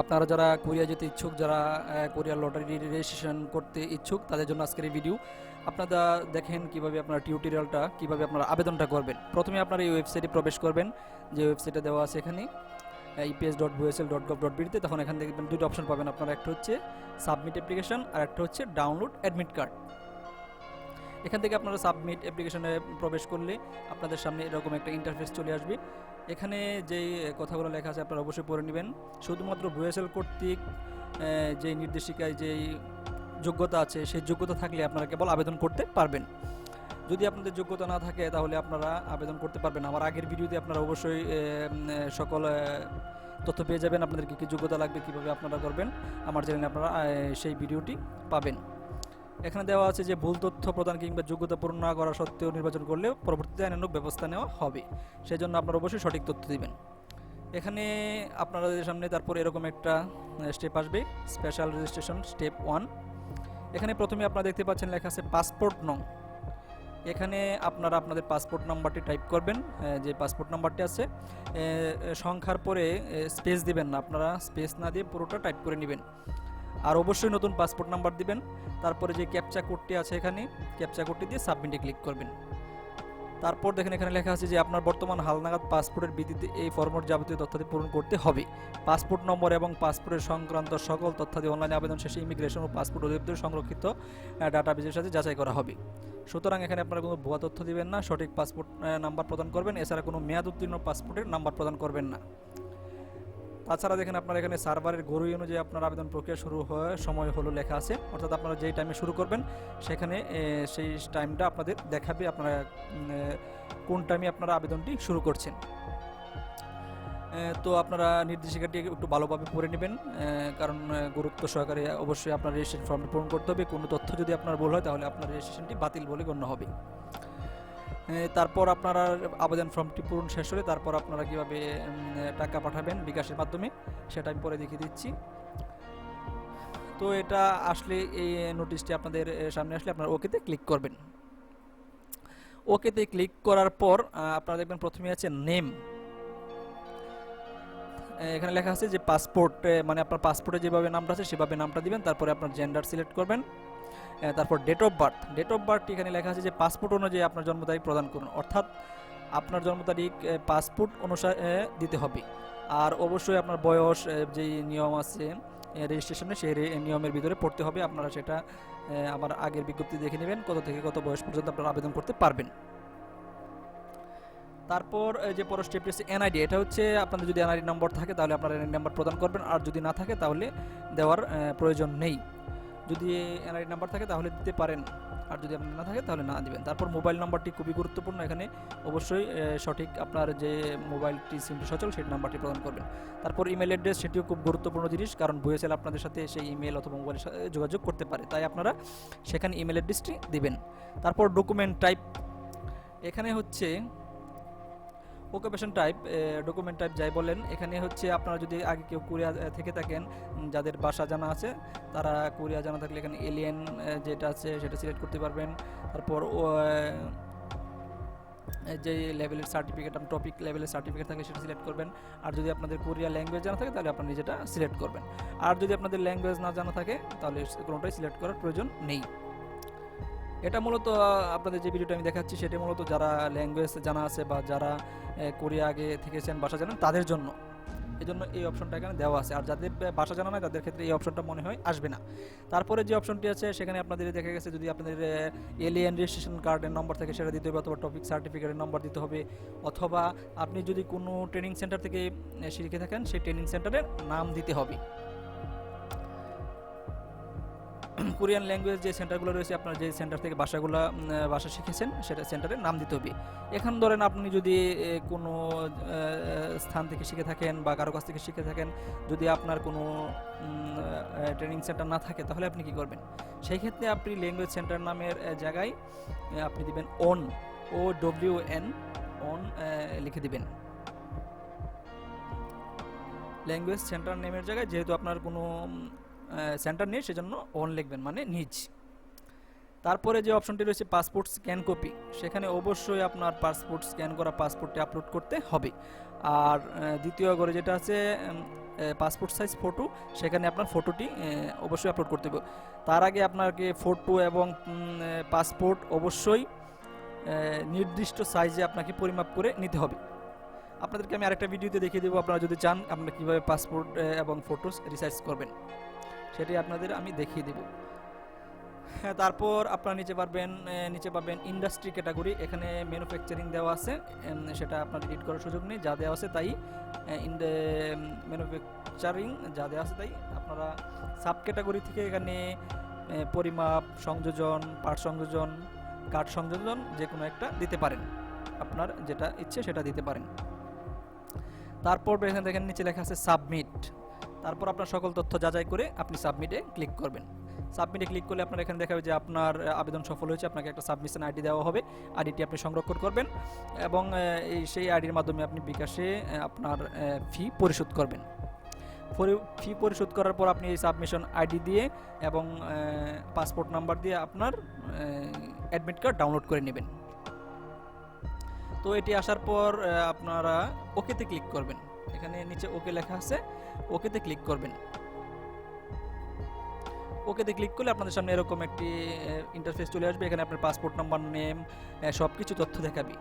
আপনারা যারা কোরিয়া যেতে ইচ্ছুক, যারা কোরিয়ার লটারি রেজিস্ট্রেশন করতে ইচ্ছুক, তাদের জন্য আজকের এই ভিডিও আপনারা দেখেন কীভাবে আপনারা টিউটোরিয়ালটা কীভাবে আপনারা আবেদনটা করবেন। প্রথমে আপনারা এই ওয়েবসাইটে প্রবেশ করবেন। যে ওয়েবসাইটে দেওয়া আছে এখানে EPS dot BOESL dot gov dot বিডিতে তখন এখান থেকে দুটো অপশন পাবেন আপনারা। একটা হচ্ছে সাবমিট অ্যাপ্লিকেশন আর একটা হচ্ছে ডাউনলোড অ্যাডমিট কার্ড এখান থেকে আপনারা সাবমিট অ্যাপ্লিকেশনে প্রবেশ করলে আপনাদের সামনে এরকম একটা ইন্টারফেস চলে আসবে। এখানে যেই কথাগুলো লেখা আছে আপনারা অবশ্যই পড়ে নেবেন। শুধুমাত্র বুয়েসেল কর্তৃক যে নির্দেশিকায় যেই যোগ্যতা আছে, সেই যোগ্যতা থাকলে আপনারা কেবল আবেদন করতে পারবেন। যদি আপনাদের যোগ্যতা না থাকে, তাহলে আপনারা আবেদন করতে পারবেন আমার আগের ভিডিওতে আপনারা অবশ্যই সকল তথ্য পেয়ে যাবেন। আপনাদের কী কী যোগ্যতা লাগবে, কীভাবে আপনারা করবেন, আমার চ্যানেলে আপনারা সেই ভিডিওটি পাবেন। এখানে দেওয়া আছে যে ভুল তথ্য প্রদান কিংবা যোগ্যতা পূরণ না করা সত্ত্বেও নির্বাচন করলে পরবর্তীতে আইনানুগ ব্যবস্থা নেওয়া হবে। সেই জন্য আপনারা অবশ্যই সঠিক তথ্য দিবেন। এখানে আপনাদের সামনে তারপর এরকম একটা স্টেপ আসবে স্পেশাল রেজিস্ট্রেশন স্টেপ ওয়ান এখানে প্রথমে আপনারা দেখতে পাচ্ছেন লেখা আছে পাসপোর্ট নং। এখানে আপনারা আপনাদের পাসপোর্ট নাম্বারটি টাইপ করবেন যে পাসপোর্ট নাম্বারটি আছে। সংখ্যার পরে স্পেস দিবেন না, আপনারা স্পেস না দিয়ে পুরোটা টাইপ করে নেবেন। আর অবশ্যই নতুন পাসপোর্ট নাম্বার দিবেন। তারপরে যে ক্যাপচা কোডটি আছে এখানে ক্যাপচা কোডটি দিয়ে সাবমিটে ক্লিক করবেন। তারপর দেখেন এখানে লেখা আছে যে আপনার বর্তমান হালনাগাদ পাসপোর্টের ভিত্তিতে এই ফর্মের যাবতীয় তথ্যাদি পূরণ করতে হবে। পাসপোর্ট নম্বর এবং পাসপোর্টের সংক্রান্ত সকল তথ্যাদি অনলাইনে আবেদন শেষে ইমিগ্রেশন ও পাসপোর্ট অধিদপ্তর সংরক্ষিত ডাটা ডাটাবেজের সাথে যাচাই করা হবে। সুতরাং এখানে আপনারা কোনো ভুয়া তথ্য দিবেন না, সঠিক পাসপোর্ট নাম্বার প্রদান করবেন। এছাড়া কোনো মেয়াদ উত্তীর্ণ পাসপোর্টের নাম্বার প্রদান করবেন না। তাছাড়া দেখেন আপনার এখানে সার্ভারের গরু অনুযায়ী আপনার আবেদন প্রক্রিয়া শুরু হওয়ার সময় হলো লেখা আছে। অর্থাৎ আপনারা যেই টাইমে শুরু করবেন, সেখানে সেই টাইমটা আপনাদের দেখাবে আপনারা কোন টাইমে আপনারা আবেদনটি শুরু করছেন। তো আপনারা নির্দেশিকাটি একটু ভালোভাবে পড়ে নেবেন কারণ গুরুত্ব সহকারে অবশ্যই আপনার রেজিস্ট্রেশন ফর্মটি পূরণ করতে হবে। কোনো তথ্য যদি আপনার ভুল হয়, তাহলে আপনার রেজিস্ট্রেশনটি বাতিল বলে গণ্য হবে। তারপর আপনারা আবেদন ফর্মটি পূরণ শেষ হলে তারপর আপনারা কীভাবে টাকা পাঠাবেন বিকাশের মাধ্যমে, সেটা আমি পরে দেখিয়ে দিচ্ছি। তো এটা আসলে এই নোটিশটি আপনাদের সামনে আসলে আপনারা ওকেতে ক্লিক করবেন। ওকেতে ক্লিক করার পর আপনারা দেখবেন প্রথমে আছে নেম। এখানে লেখা আছে যে পাসপোর্ট মানে আপনার পাসপোর্টে যেভাবে নামটা আছে সেভাবে নামটা দিবেন, তারপরে আপনার জেন্ডার সিলেক্ট করবেন। তারপর date of birth date of birth এখানে লেখা আছে যে পাসপোর্ট অনুযায়ী আপনার জন্ম তারিখ প্রদান করুন। অর্থাৎ আপনার জন্ম তারিখ পাসপোর্ট অনুসারে দিতে হবে। আর অবশ্যই আপনার বয়স যেই নিয়ম আছে রেজিস্ট্রেশনে সেই নিয়মের ভিতরে পড়তে হবে। আপনারা সেটা আমার আগের বিজ্ঞপ্তি দেখে নেবেন, কত থেকে কত বয়স পর্যন্ত আপনারা আবেদন করতে পারবেন। তারপর যে পরের স্টেপটি হচ্ছে এনআইডি এটা হচ্ছে আপনাদের যদি এনআইডি নম্বর থাকে, তাহলে আপনারা এনআইডি নাম্বার প্রদান করবেন। আর যদি না থাকে, তাহলে দেওয়ার প্রয়োজন নেই। যদি এনআইডি নাম্বার থাকে তাহলে দিতে পারেন। আর যদি আপনার না থাকে তাহলে না দিবেন। তারপর মোবাইল নাম্বারটি খুবই গুরুত্বপূর্ণ। এখানে অবশ্যই সঠিক আপনার যে মোবাইলটি সিমটি সচল সেই নাম্বারটি প্রদান করবেন। তারপর ইমেল অ্যাড্রেস সেটিও খুব গুরুত্বপূর্ণ জিনিস, কারণ বুয়েসেল আপনাদের সাথে সেই ইমেল অথবা মোবাইলের সাথে যোগাযোগ করতে পারে। তাই আপনারা সেখানে ইমেল অ্যাড্রেসটি দিবেন। তারপর ডকুমেন্ট টাইপ। এখানে হচ্ছে অকুপেশন টাইপ ডকুমেন্ট টাইপ যাই বলেন, এখানে হচ্ছে আপনারা যদি আগে কেউ কোরিয়া থেকে থাকেন যাদের বাসা জানা আছে, তারা কোরিয়া জানা থাকলে এখানে এলিয়েন যেটা আছে সেটা সিলেক্ট করতে পারবেন। তারপর যে লেভেলের সার্টিফিকেট টপিক লেভেলের সার্টিফিকেট থাকলে সেটা সিলেক্ট করবেন। আর যদি আপনাদের কোরিয়া ল্যাঙ্গুয়েজ জানা থাকে, তাহলে আপনি নিজেটা সিলেক্ট করবেন। আর যদি আপনাদের ল্যাঙ্গুয়েজ না জানা থাকে, তাহলে কোনোটাই সিলেক্ট করার প্রয়োজন নেই। এটা মূলত আপনাদের যে ভিডিওটা আমি দেখাচ্ছি, সেটা মূলত যারা ল্যাঙ্গুয়েজ জানা আছে বা যারা কোরিয়া আগে থেকেছেন, ভাষা জানেন, তাদের জন্য। এই জন্য এই অপশনটা এখানে দেওয়া আছে। আর যাদের ভাষা জানা নয় তাদের ক্ষেত্রে এই অপশনটা মনে হয় আসবে না। তারপরে যে অপশনটি আছে, সেখানে আপনাদের দেখা গেছে, যদি আপনাদের এলিয়েন রেজিস্ট্রেশন কার্ডের নম্বর থাকে, সেটা দিতে হবে, অথবা টপিক সার্টিফিকেটের নম্বর দিতে হবে, অথবা আপনি যদি কোনো ট্রেনিং সেন্টার থেকে শিখে থাকেন, সেই ট্রেনিং সেন্টারের নাম দিতে হবে। কোরিয়ান ল্যাঙ্গুয়েজ যে সেন্টারগুলো রয়েছে, আপনার যে সেন্টার থেকে ভাষাগুলো ভাষা শিখেছেন, সেটা সেন্টারের নাম দিতে হবে। এখন ধরেন আপনি যদি কোনো স্থান থেকে শিখে থাকেন বা কারও কাছ থেকে শিখে থাকেন, যদি আপনার কোনো ট্রেনিং সেন্টার না থাকে, তাহলে আপনি কি করবেন? সেই ক্ষেত্রে আপনি ল্যাঙ্গুয়েজ সেন্টার নামের জায়গায় আপনি দিবেন own O W N own লিখে দিবেন। ল্যাঙ্গুয়েজ সেন্টার নেমের জায়গায়, যেহেতু আপনার কোনো সেন্টার নেই সেজন্য অন লিখবেন মানে নিজ। তারপরে যে অপশনটি রয়েছে পাসপোর্ট স্ক্যান কপি সেখানে অবশ্যই আপনার পাসপোর্ট স্ক্যান করা পাসপোর্টটি আপলোড করতে হবে। আর দ্বিতীয় করে যেটা আছে পাসপোর্ট সাইজ ফটো সেখানে আপনার ফটোটি অবশ্যই আপলোড করতে হবে। তার আগে আপনাকে ফটো এবং পাসপোর্ট অবশ্যই নির্দিষ্ট সাইজে আপনাকে পরিমাপ করে নিতে হবে। আপনাদেরকে আমি আরেকটা ভিডিওতে দেখিয়ে দেবো, আপনারা যদি চান, আপনারা কীভাবে পাসপোর্ট এবং ফটোস রিসার্চ করবেন। সেটি আপনাদের আমি দেখিয়ে দেবো। হ্যাঁ তারপর আপনারা নিচে পারবেন নিচে পাবেন ইন্ডাস্ট্রি ক্যাটাগরি এখানে ম্যানুফ্যাকচারিং দেওয়া আছে সেটা আপনার এডিট করার সুযোগ নেই, যা দেওয়া আছে তাই ম্যানুফ্যাকচারিং যা দেওয়া আছে তাই, আপনারা সাব ক্যাটাগরি থেকে এখানে পরিমাপ, সংযোজন পার্ট সংযোজন কাঠ সংযোজন যে কোনো একটা দিতে পারেন। আপনার যেটা ইচ্ছে সেটা দিতে পারেন। তারপর এখানে দেখেন, নিচে লেখা আছে সাবমিট তারপর আপনার সকল তথ্য যাচাই করে আপনি সাবমিটে ক্লিক করবেন। সাবমিটে ক্লিক করলে আপনার এখানে দেখাবে যে আপনার আবেদন সফল হয়েছে, আপনাকে একটা সাবমিশন আইডি দেওয়া হবে আইডিটি আপনি সংরক্ষণ করবেন এবং এই সেই আইডির মাধ্যমে আপনি বিকাশে আপনার ফি পরিশোধ করবেন। ফি পরিশোধ করার পর আপনি এই সাবমিশন আইডি দিয়ে এবং পাসপোর্ট নাম্বার দিয়ে আপনার অ্যাডমিট কার্ড ডাউনলোড করে নেবেন। তো এটি আসার পর আপনারা ওকেতে ক্লিক করবেন। এখানে নিচে ওকে লেখা আছে, ওকেতে ক্লিক করবেন। ওকেতে ক্লিক করলে আপনাদের সামনে এরকম একটি ইন্টারফেস চলে আসবে। এখানে আপনার পাসপোর্ট নাম্বার নেম সব কিছু তথ্য দেখাবে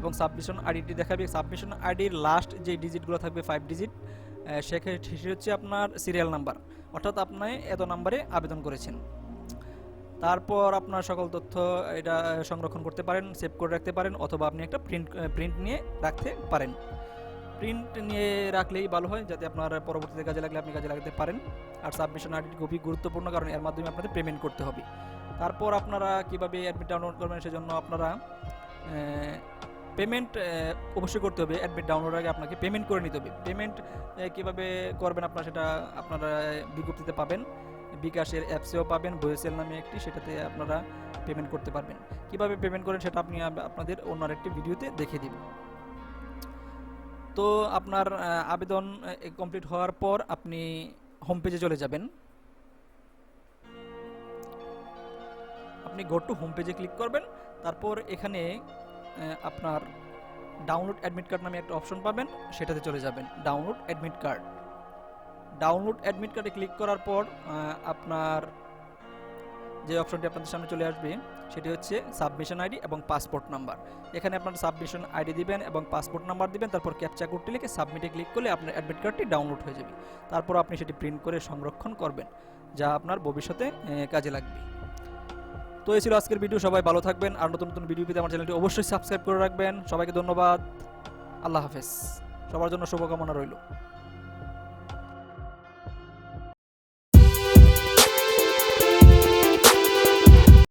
এবং সাবমিশন আইডিটি দেখাবে। সাবমিশন আইডির লাস্ট যে ডিজিটগুলো থাকবে ফাইভ ডিজিট সেটি হচ্ছে আপনার সিরিয়াল নাম্বার অর্থাৎ আপনি এত নাম্বারে আবেদন করেছেন। তারপর আপনার সকল তথ্য এটা সংরক্ষণ করতে পারেন সেভ করে রাখতে পারেন অথবা আপনি একটা প্রিন্ট প্রিন্ট নিয়ে রাখতে পারেন। প্রিন্ট নিয়ে রাখলেই ভালো হয়, যাতে আপনার পরবর্তীতে কাজে লাগলে আপনি কাজে লাগাতে পারেন। আর সাবমিশন আইডি খুবই গুরুত্বপূর্ণ, কারণ এর মাধ্যমে আপনাদের পেমেন্ট করতে হবে। তারপর আপনারা কীভাবে অ্যাডমিট ডাউনলোড করবেন সেজন্য আপনারা পেমেন্ট অবশ্যই করতে হবে। অ্যাডমিট ডাউনলোড আগে আপনাকে পেমেন্ট করে নিতে হবে। পেমেন্ট কীভাবে করবেন আপনারা সেটা আপনারা বিজ্ঞপ্তিতে পাবেন। বিকাশের অ্যাপসেও পাবেন ভয়েসেল নামে একটি, সেটাতে আপনারা পেমেন্ট করতে পারবেন। কীভাবে পেমেন্ট করেন সেটা আপনি আপনাদের অন্য একটি ভিডিওতে দেখে দিব। তো আপনার আবেদন কমপ্লিট হওয়ার পর আপনি হোম পেজে চলে যাবেন। আপনি গো টু হোম পেজে ক্লিক করবেন। তারপর এখানে আপনার ডাউনলোড অ্যাডমিট কার্ড নামে একটা অপশন পাবেন, সেটাতে চলে যাবেন download admit card download admit কার্ডে ক্লিক করার পর আপনার যে অপশনটি আপনাদের সামনে চলে আসবে, সেটি হচ্ছে সাবমিশন আইডি এবং পাসপোর্ট নাম্বার। এখানে আপনার সাবমিশন আইডি দিবেন এবং পাসপোর্ট নাম্বার দিবেন, তারপর ক্যাপচা কোডটি লিখে সাবমিটে ক্লিক করলে আপনার অ্যাডমিট কার্ডটি ডাউনলোড হয়ে যাবে। তারপর আপনি সেটি প্রিন্ট করে সংরক্ষণ করবেন, যা আপনার ভবিষ্যতে কাজে লাগবে। তো এই ছিল আজকের ভিডিও, সবাই ভালো থাকবেন। আর নতুন নতুন ভিডিও পেতে আমার চ্যানেলটি অবশ্যই সাবস্ক্রাইব করে রাখবেন। সবাইকে ধন্যবাদ। আল্লাহ হাফেজ। সবার জন্য শুভকামনা রইল।